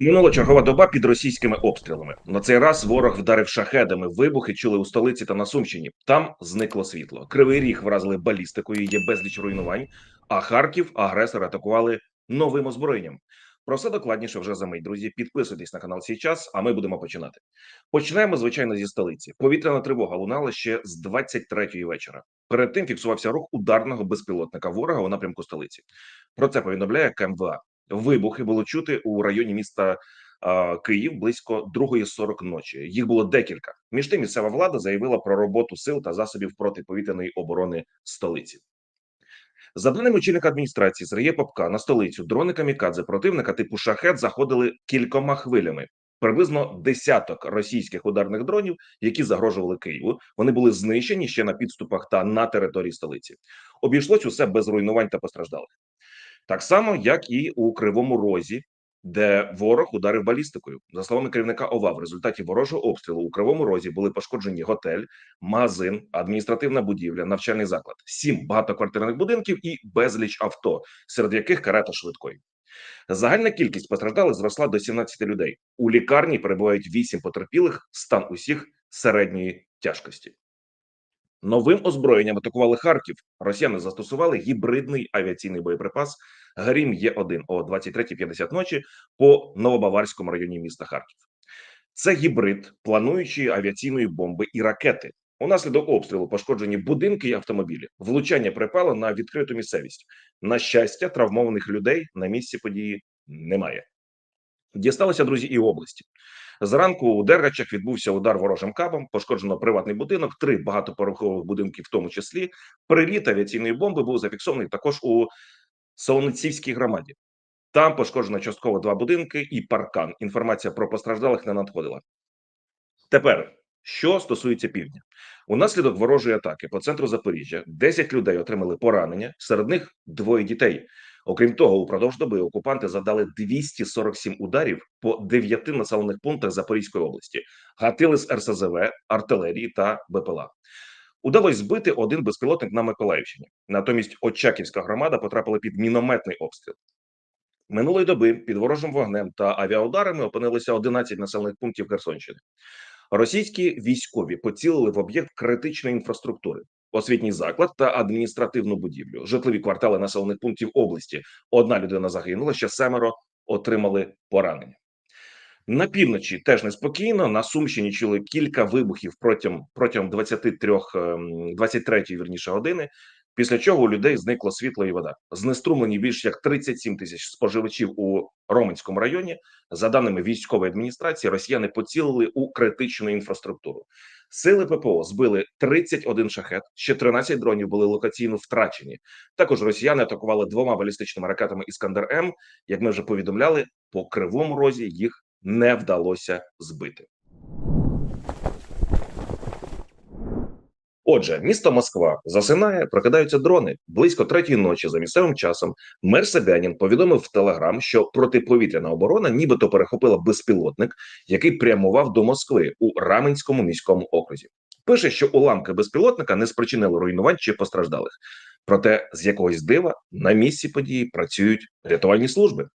Минула чергова доба під російськими обстрілами. На цей раз ворог вдарив шахедами. Вибухи чули у столиці та на Сумщині. Там зникло світло. Кривий ріг вразили балістикою. Є безліч руйнувань. А Харків агресори атакували новим озброєнням. Про все докладніше вже за мить, друзі. Підписуйтесь на канал «Сій час, а ми будемо починати. Починаємо, звичайно, зі столиці. Повітряна тривога лунала ще з 23-ї вечора. Перед тим фіксувався рух ударного безпілотника ворога у напрямку столиці. Про це повідомляє КМВА. Вибухи було чути у районі міста Київ близько 2.40 ночі. Їх було декілька. Між тим, місцева влада заявила про роботу сил та засобів протиповітряної оборони столиці. За даними очільника адміністрації Сергія Попка, на столицю дрони камікадзе противника типу шахет заходили кількома хвилями. Приблизно десяток російських ударних дронів, які загрожували Києву, вони були знищені ще на підступах та на території столиці. Обійшлось усе без руйнувань та постраждалих. Так само, як і у Кривому Розі, де ворог ударив балістикою. За словами керівника ОВА, в результаті ворожого обстрілу у Кривому Розі були пошкоджені готель, магазин, адміністративна будівля, навчальний заклад, сім багатоквартирних будинків і безліч авто, серед яких карета швидкої. Загальна кількість постраждалих зросла до 17 людей. У лікарні перебувають 8 потерпілих, стан усіх середньої тяжкості. Новим озброєнням атакували Харків. Росіяни застосували гібридний авіаційний боєприпас Грім Є1 о 23.50 ночі по Новобаварському районі міста Харків. Це гібрид плануючої авіаційної бомби і ракети. Унаслідок обстрілу пошкоджені будинки і автомобілі. Влучання припало на відкриту місцевість. На щастя, травмованих людей на місці події немає. Дісталося друзі і області. Зранку у Дергачах відбувся удар ворожим кабом. Пошкоджено приватний будинок, три багатоповерхових будинки, в тому числі. Приліт авіаційної бомби був зафіксований також у Солоницівській громаді. Там пошкоджено частково два будинки і паркан. Інформація про постраждалих не надходила. Тепер, що стосується півдня, унаслідок ворожої атаки по центру Запоріжжя 10 людей отримали поранення, серед них двоє дітей. Окрім того, упродовж доби окупанти завдали 247 ударів по дев'яти населених пунктах Запорізької області, гатили з РСЗВ, артилерії та БПЛА. Удалось збити один безпілотник на Миколаївщині. Натомість Очаківська громада потрапила під мінометний обстріл. Минулої доби під ворожим вогнем та авіаударами опинилися 11 населених пунктів Херсонщини. Російські військові поцілили в об'єкт критичної інфраструктури, освітній заклад та адміністративну будівлю, житлові квартали населених пунктів області. Одна людина загинула, ще семеро отримали поранення. На півночі теж неспокійно. На Сумщині чули кілька вибухів протягом протягом 23, 23 вірніше години. Після чого у людей зникло світло і вода. Знеструмлені більш як 37 тисяч споживачів у Роменському районі. За даними військової адміністрації, росіяни поцілили у критичну інфраструктуру. Сили ППО збили 31 шахет, ще 13 дронів були локаційно втрачені. Також росіяни атакували двома балістичними ракетами Іскандер М. Як ми вже повідомляли, по кривому розі їх не вдалося збити. Отже, місто Москва засинає, прокидаються дрони близько третьої ночі за місцевим часом. Мер Собянін повідомив в Телеграм, що протиповітряна оборона нібито перехопила безпілотник, який прямував до Москви у Раменському міському окрузі. Пише, що уламки безпілотника не спричинили руйнувань чи постраждалих. Проте з якогось дива на місці події працюють рятувальні служби.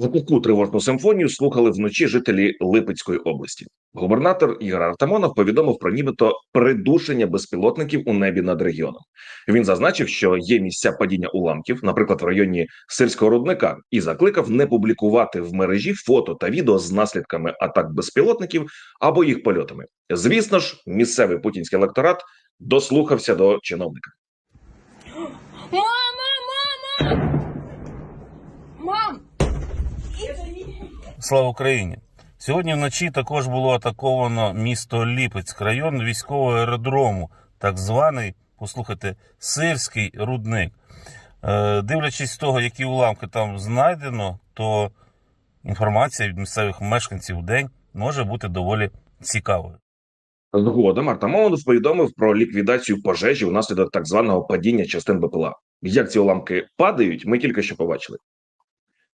Таку тривожну симфонію слухали вночі жителі Липецької області. Губернатор Ігор Артамонов повідомив про нібито придушення безпілотників у небі над регіоном. Він зазначив, що є місця падіння уламків, наприклад, в районі сельського рудника, і закликав не публікувати в мережі фото та відео з наслідками атак безпілотників або їх польотами. Звісно ж, місцевий путінський електорат дослухався до чиновника. Мама, мама! Слава Україні! Сьогодні вночі також було атаковано місто Ліпецьк, район військового аеродрому, так званий, послухайте, сирський рудник. Е, дивлячись з того, які уламки там знайдено, то інформація від місцевих мешканців в день може бути доволі цікавою. Згодом Артамонов повідомив про ліквідацію пожежі внаслідок так званого падіння частин БПЛА. Як ці уламки падають, ми тільки що побачили.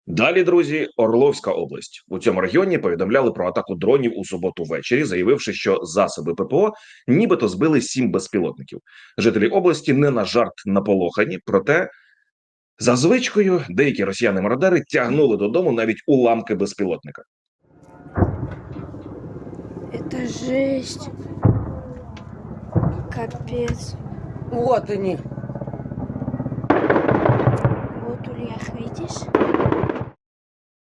Далі, друзі, Орловська область у цьому регіоні повідомляли про атаку дронів у суботу ввечері, заявивши, що засоби ППО нібито збили сім безпілотників. Жителі області не на жарт наполохані, проте за звичкою деякі росіяни-мародери тягнули додому навіть уламки безпілотника. Это жесть. Капец. Вот они. Вот Ульях, видишь?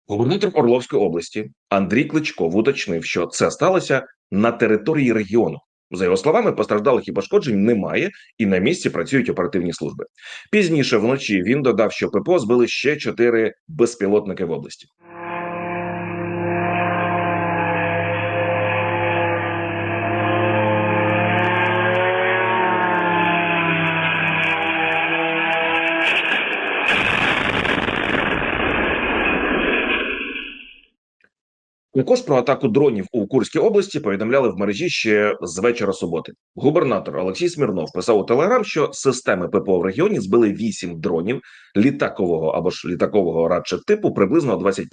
Губернатор Орловської області Андрій Кличко уточнив, що це сталося на території регіону. За його словами, постраждалих і пошкоджень немає, і на місці працюють оперативні служби. Пізніше вночі він додав, що ППО збили ще чотири безпілотники в області. Також про атаку дронів у Курській області повідомляли в мережі ще з вечора суботи. Губернатор Олексій Смірнов писав у телеграм, що системи ППО в регіоні збили вісім дронів літакового або ж літакового радше типу приблизно о 21.30.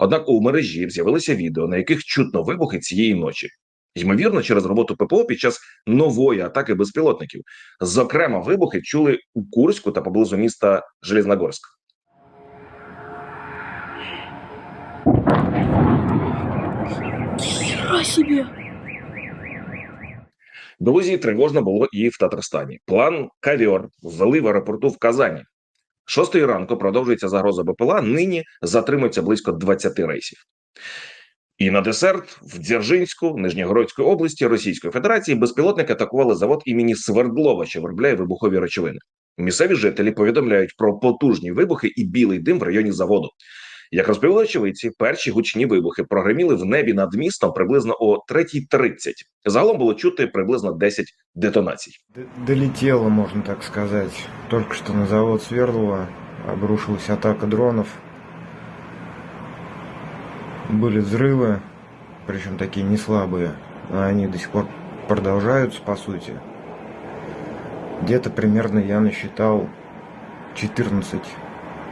Однак у мережі з'явилися відео, на яких чутно вибухи цієї ночі. Ймовірно, через роботу ППО під час нової атаки безпілотників. Зокрема, вибухи чули у Курську та поблизу міста Железногорськ. Себе. Друзі, тривожно було і в Татарстані. План кавіор ввели в аеропорту в Казані. Шостої ранку продовжується загроза БПЛА. Нині затримується близько 20 рейсів. І на десерт в Дзержинську, Нижньогородської області Російської Федерації безпілотники атакували завод імені Свердлова, що виробляє вибухові речовини. Місцеві жителі повідомляють про потужні вибухи і білий дим в районі заводу. Як розповіли очевидці, перші гучні вибухи прогреміли в небі над містом приблизно о 3.30. Загалом було чути приблизно 10 детонацій. Д- Долетело, можно так сказать. Только что на завод Свердлова обрушилась атака дронов. Были взрывы, причем такие не слабые. а Они до сих пор продолжаются, по сути. Где-то примерно я насчитал 14,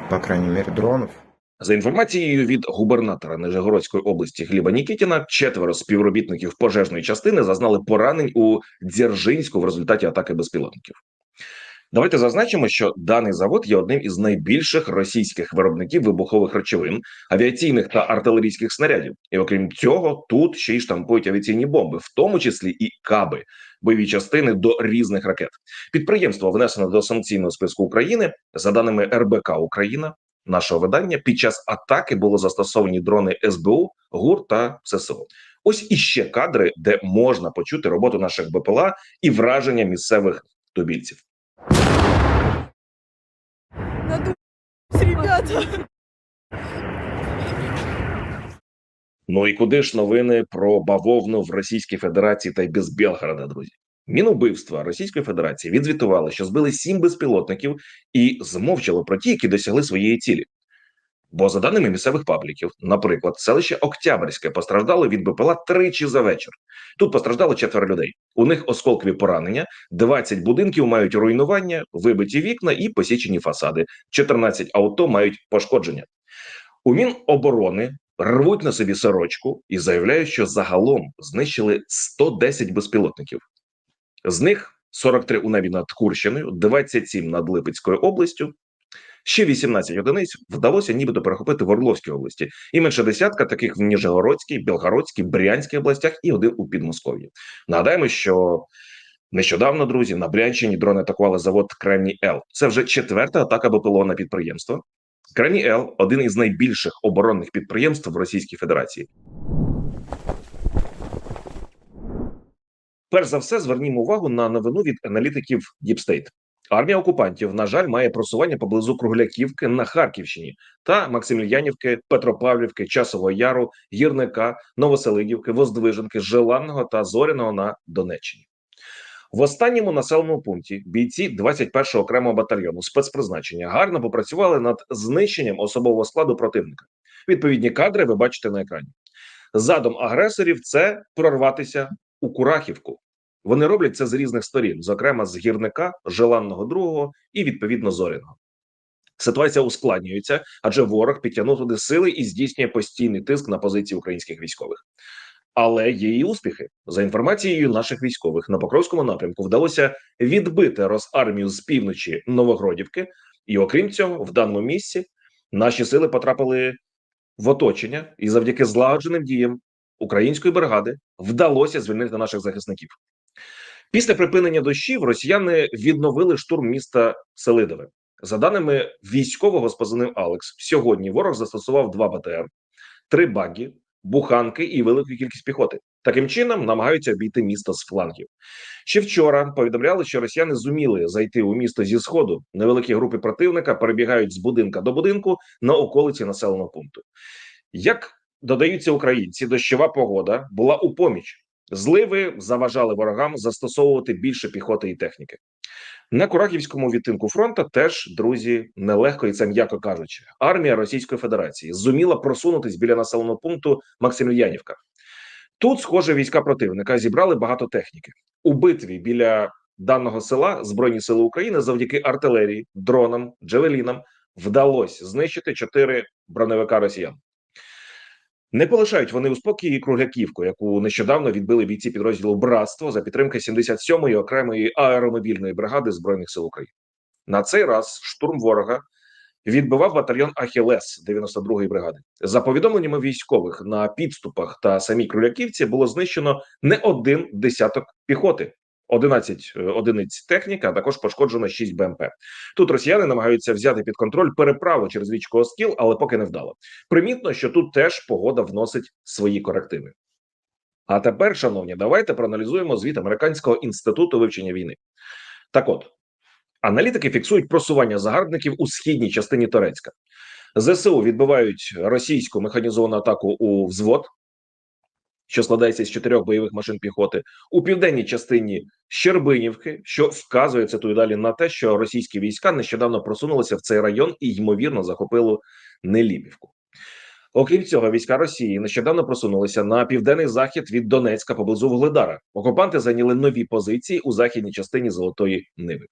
по крайней мере, дронов. За інформацією від губернатора Нижегородської області Гліба Нікітіна, четверо співробітників пожежної частини зазнали поранень у Дзержинську в результаті атаки безпілотників. Давайте зазначимо, що даний завод є одним із найбільших російських виробників вибухових речовин, авіаційних та артилерійських снарядів. І окрім цього, тут ще й штампують авіаційні бомби, в тому числі і каби, бойові частини до різних ракет. Підприємство внесено до санкційного списку України за даними РБК Україна. Нашого видання під час атаки було застосовані дрони СБУ, ГУР та ССО. Ось іще кадри, де можна почути роботу наших БПЛА і враження місцевих тубільців. Ребята. Ну і куди ж новини про бавовну в Російській Федерації та й без Белгорода, друзі? Мінубивства Російської Федерації відзвітували, що збили сім безпілотників і змовчало про ті, які досягли своєї цілі. Бо, за даними місцевих пабліків, наприклад, селище Октябрьське постраждало від БПЛА тричі за вечір. Тут постраждало четверо людей. У них осколкові поранення, 20 будинків мають руйнування, вибиті вікна і посічені фасади. 14 авто мають пошкодження. У Міноборони рвуть на собі сорочку і заявляють, що загалом знищили 110 безпілотників. З них 43 у небі над Курщиною, 27 над Липецькою областю. Ще 18 одиниць вдалося нібито перехопити в Орловській області, і менше десятка таких в Ніжегородській, Білгородській, Брянській областях і один у Підмосков'ї. Нагадаємо, що нещодавно, друзі, на Брянщині дрони атакували завод Кремній Л. Це вже четверта атака БПЛО на підприємство. Кремній Л один із найбільших оборонних підприємств в Російській Федерації. Перш за все, звернімо увагу на новину від аналітиків State. Армія окупантів, на жаль, має просування поблизу Кругляківки на Харківщині та Максимільянівки, Петропавлівки, Часового Яру, Гірника, Новоселидівки, Воздвиженки, Желанного та Зоряного на Донеччині. В останньому населеному пункті бійці 21-го окремого батальйону спецпризначення гарно попрацювали над знищенням особового складу противника. Відповідні кадри ви бачите на екрані. Задум агресорів це прорватися у Курахівку. Вони роблять це з різних сторін, зокрема з гірника, желанного другого і відповідно зоряного. Ситуація ускладнюється, адже ворог підтягнув туди сили і здійснює постійний тиск на позиції українських військових. Але є і успіхи за інформацією наших військових на Покровському напрямку вдалося відбити Росармію з півночі Новогродівки, і окрім цього, в даному місці наші сили потрапили в оточення, і завдяки злагодженим діям української бригади вдалося звільнити наших захисників. Після припинення дощів росіяни відновили штурм міста Селидове. За даними військового з позивним Алекс, сьогодні ворог застосував два БТР, три багі, буханки і велику кількість піхоти. Таким чином намагаються обійти місто з флангів. Ще вчора повідомляли, що росіяни зуміли зайти у місто зі сходу. Невеликі групи противника перебігають з будинка до будинку на околиці населеного пункту. Як додаються українці, дощова погода була у поміч. Зливи заважали ворогам застосовувати більше піхоти і техніки. На Курахівському відтинку фронту теж друзі нелегко, і це м'яко кажучи. Армія Російської Федерації зуміла просунутись біля населеного пункту Максимільянівка. Тут, схоже, війська противника зібрали багато техніки у битві біля даного села Збройні сили України завдяки артилерії, дронам, джевелінам вдалося знищити чотири броневика росіян. Не полишають вони у спокій кругляківку, яку нещодавно відбили бійці підрозділу Братство за підтримки 77-ї окремої аеромобільної бригади збройних сил України. На цей раз штурм ворога відбивав батальйон Ахілес 92-ї бригади. За повідомленнями військових на підступах та самій Круляківці було знищено не один десяток піхоти. 11 одиниць техніки, а також пошкоджено 6 БМП. Тут росіяни намагаються взяти під контроль переправу через річку Оскіл, але поки не вдало. Примітно, що тут теж погода вносить свої корективи. А тепер, шановні, давайте проаналізуємо звіт Американського інституту вивчення війни. Так от, аналітики фіксують просування загарбників у східній частині Торецька. ЗСУ відбивають російську механізовану атаку у взвод, що складається з чотирьох бойових машин піхоти, у південній частині Щербинівки, що вказує цитую далі на те, що російські війська нещодавно просунулися в цей район і ймовірно захопили Неліпівку. Окрім цього, війська Росії нещодавно просунулися на південний захід від Донецька поблизу Вугледара. Окупанти зайняли нові позиції у західній частині Золотої Ниви.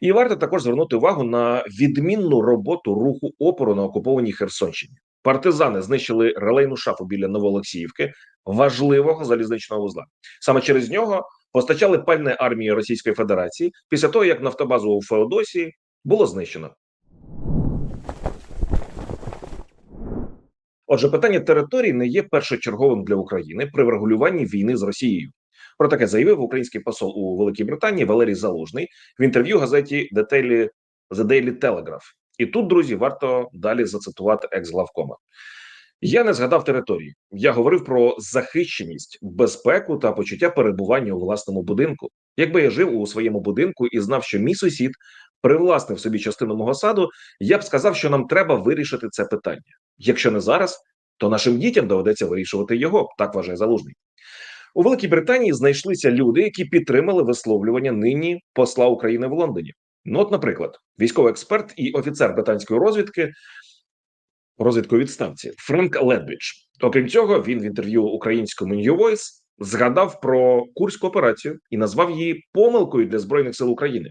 І варто також звернути увагу на відмінну роботу руху опору на окупованій Херсонщині. Партизани знищили релейну шафу біля Новоолексіївки, важливого залізничного вузла. Саме через нього постачали пальне армії Російської Федерації після того, як нафтобазу у Феодосії було знищено. Отже, питання територій не є першочерговим для України при врегулюванні війни з Росією. Про таке заявив український посол у Великій Британії Валерій Залужний в інтерв'ю газеті Daily, The Daily Telegraph. І тут, друзі, варто далі зацитувати екс-главкома. Я не згадав території. Я говорив про захищеність, безпеку та почуття перебування у власному будинку. Якби я жив у своєму будинку і знав, що мій сусід привласнив собі частину мого саду, я б сказав, що нам треба вирішити це питання. Якщо не зараз, то нашим дітям доведеться вирішувати його. Так вважає залужний. У Великій Британії знайшлися люди, які підтримали висловлювання нині посла України в Лондоні. Ну, от, наприклад, військовий експерт і офіцер британської розвідки розвідку відставці Френк Ледбіч. Окрім цього, він в інтерв'ю українському New Voice згадав про курську операцію і назвав її помилкою для збройних сил України.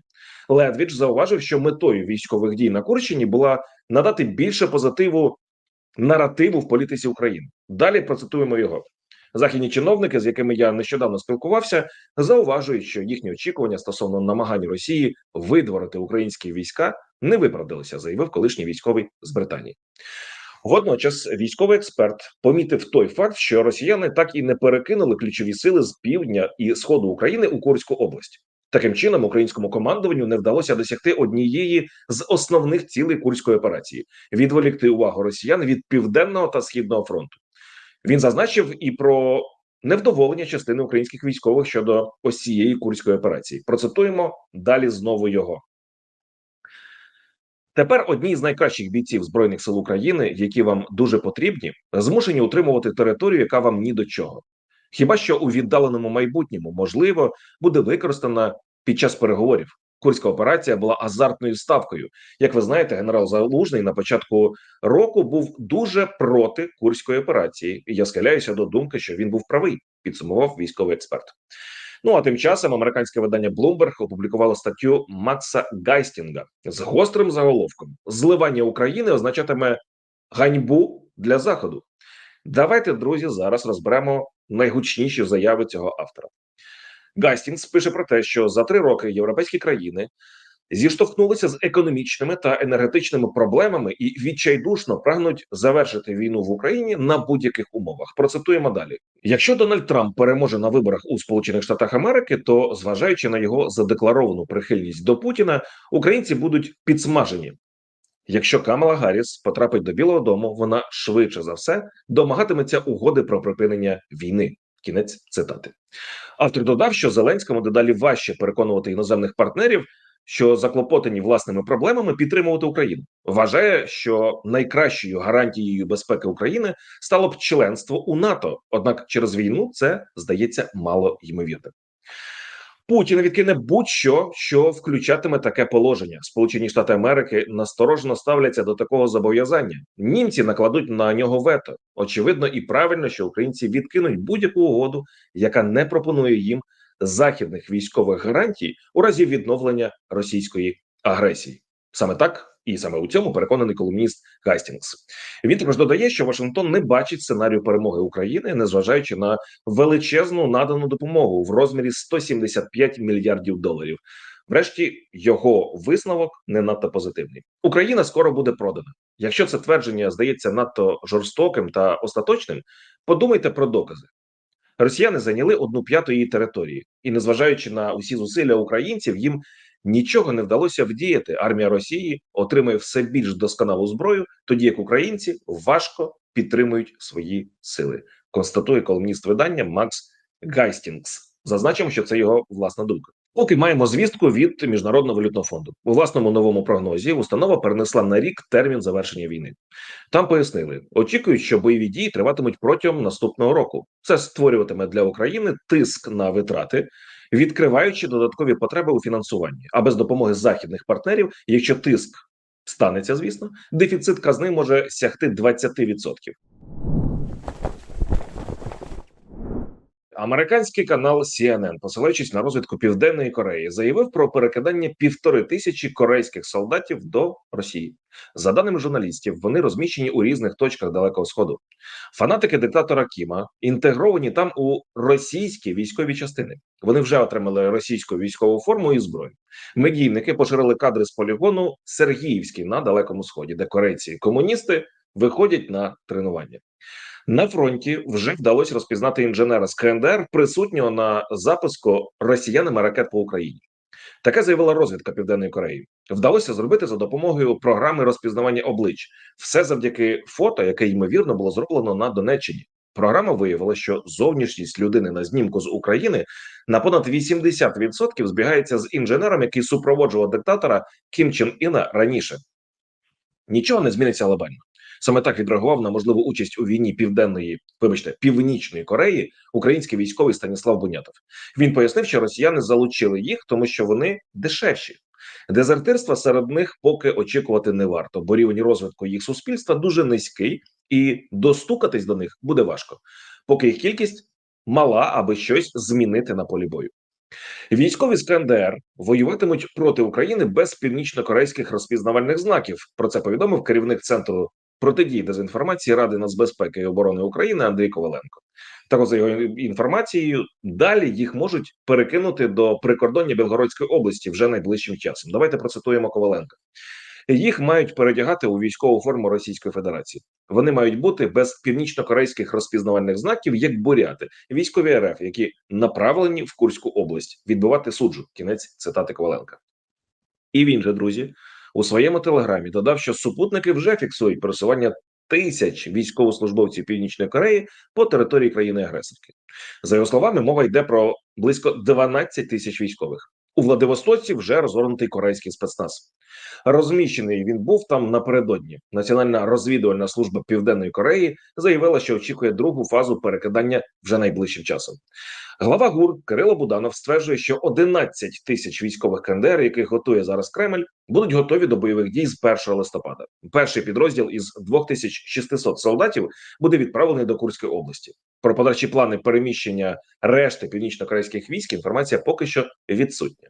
Ледвіч зауважив, що метою військових дій на Курщині була надати більше позитиву наративу в політиці України. Далі процитуємо його. Західні чиновники, з якими я нещодавно спілкувався, зауважують, що їхні очікування стосовно намагань Росії видворити українські війська не виправдалися, заявив колишній військовий з Британії. Водночас військовий експерт помітив той факт, що росіяни так і не перекинули ключові сили з півдня і сходу України у Курську область. Таким чином, українському командуванню не вдалося досягти однієї з основних цілей курської операції відволікти увагу росіян від південного та східного фронту. Він зазначив і про невдоволення частини українських військових щодо ось цієї курської операції. Процитуємо далі знову його. Тепер одні з найкращих бійців збройних сил України, які вам дуже потрібні, змушені утримувати територію, яка вам ні до чого. Хіба що у віддаленому майбутньому можливо буде використана під час переговорів. Курська операція була азартною ставкою. Як ви знаєте, генерал Залужний на початку року був дуже проти курської операції, і я схиляюся до думки, що він був правий. Підсумував військовий експерт. Ну а тим часом американське видання Bloomberg опублікувало статтю Макса Гайстінга з гострим заголовком: Зливання України означатиме ганьбу для заходу. Давайте, друзі, зараз розберемо найгучніші заяви цього автора. Гастінгс пише про те, що за три роки європейські країни зіштовхнулися з економічними та енергетичними проблемами і відчайдушно прагнуть завершити війну в Україні на будь-яких умовах. Процитуємо далі: якщо Дональд Трамп переможе на виборах у Сполучених Штатах Америки, то зважаючи на його задекларовану прихильність до Путіна, українці будуть підсмажені. Якщо Камала Гарріс потрапить до Білого Дому, вона швидше за все домагатиметься угоди про припинення війни. Кінець цитати. Автор додав, що Зеленському дедалі важче переконувати іноземних партнерів, що заклопотані власними проблемами підтримувати Україну. Вважає, що найкращою гарантією безпеки України стало б членство у НАТО. Однак через війну це здається мало ймовірним. Путін відкине будь-що, що включатиме таке положення. Сполучені Штати Америки насторожено ставляться до такого зобов'язання. Німці накладуть на нього вето. Очевидно і правильно, що українці відкинуть будь-яку угоду, яка не пропонує їм західних військових гарантій у разі відновлення російської агресії. Саме так і саме у цьому переконаний колумніст Гастінгс. Він також додає, що Вашингтон не бачить сценарію перемоги України, незважаючи на величезну надану допомогу в розмірі 175 мільярдів доларів. Врешті його висновок не надто позитивний. Україна скоро буде продана. Якщо це твердження здається надто жорстоким та остаточним, подумайте про докази. Росіяни зайняли одну п'яту її території, і незважаючи на усі зусилля українців, їм нічого не вдалося вдіяти. Армія Росії отримує все більш досконалу зброю, тоді як українці важко підтримують свої сили. Констатує колумніст видання Макс Гайстінгс. Зазначимо, що це його власна думка. Поки маємо звістку від міжнародного валютного фонду у власному новому прогнозі. Установа перенесла на рік термін завершення війни. Там пояснили, очікують, що бойові дії триватимуть протягом наступного року. Це створюватиме для України тиск на витрати, відкриваючи додаткові потреби у фінансуванні. А без допомоги західних партнерів, якщо тиск станеться, звісно, дефіцит казни може сягти 20%. Американський канал CNN, посилаючись на розвідку Південної Кореї, заявив про перекидання півтори тисячі корейських солдатів до Росії. За даними журналістів, вони розміщені у різних точках Далекого Сходу. Фанатики диктатора Кіма інтегровані там у російські військові частини. Вони вже отримали російську військову форму і зброю. Медійники поширили кадри з полігону Сергіївський на далекому сході, де корейці комуністи виходять на тренування. На фронті вже вдалося розпізнати інженера з КНДР, присутнього на запуску росіянами ракет по Україні. Таке заявила розвідка Південної Кореї. Вдалося зробити за допомогою програми розпізнавання облич. Все завдяки фото, яке ймовірно було зроблено на Донеччині. Програма виявила, що зовнішність людини на знімку з України на понад 80% збігається з інженером, який супроводжував диктатора Кім Чен Іна раніше. Нічого не зміниться глобально. Саме так відреагував на можливу участь у війні південної, вибачте, північної Кореї український військовий Станіслав Бунятов. Він пояснив, що росіяни залучили їх, тому що вони дешевші. Дезертирства серед них поки очікувати не варто, бо рівень розвитку їх суспільства дуже низький, і достукатись до них буде важко, поки їх кількість мала, аби щось змінити на полі бою. Військові з КНДР воюватимуть проти України без північно-корейських розпізнавальних знаків. Про це повідомив керівник центру протидії дезінформації Ради нацбезпеки і оборони України Андрій Коваленко. Так, за його інформацією, далі їх можуть перекинути до прикордоння Білгородської області вже найближчим часом. Давайте процитуємо Коваленка. Їх мають передягати у військову форму Російської Федерації. Вони мають бути без північно-корейських розпізнавальних знаків, як буряти, військові РФ, які направлені в Курську область відбивати суджу. Кінець цитати Коваленка. І він же, друзі, у своєму телеграмі додав, що супутники вже фіксують пересування тисяч військовослужбовців Північної Кореї по території країни-агресорки. За його словами, мова йде про близько 12 тисяч військових. У Владивостоці вже розгорнутий корейський спецназ. Розміщений він був там напередодні. Національна розвідувальна служба Південної Кореї заявила, що очікує другу фазу перекидання вже найближчим часом. Глава ГУР Кирило Буданов стверджує, що 11 тисяч військових КНДР, яких готує зараз Кремль, будуть готові до бойових дій з 1 листопада. Перший підрозділ із 2600 солдатів буде відправлений до Курської області. Про подальші плани переміщення решти північно-корейських військ інформація поки що відсутня.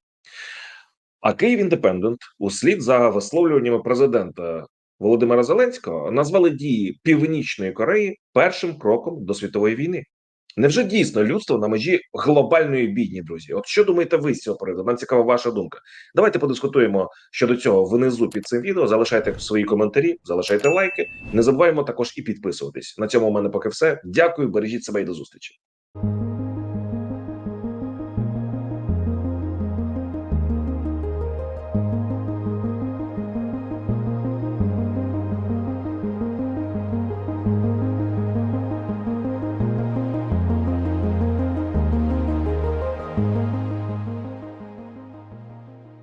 А Київ Індепендент, услід за висловлюваннями президента Володимира Зеленського, назвали дії Північної Кореї першим кроком до світової війни. Невже дійсно людство на межі глобальної бідні, друзі? От що думаєте ви з цього приводу? Нам цікава ваша думка. Давайте подискутуємо щодо цього внизу під цим відео. Залишайте свої коментарі, залишайте лайки. Не забуваємо також і підписуватись. На цьому у мене поки все. Дякую, бережіть себе і до зустрічі.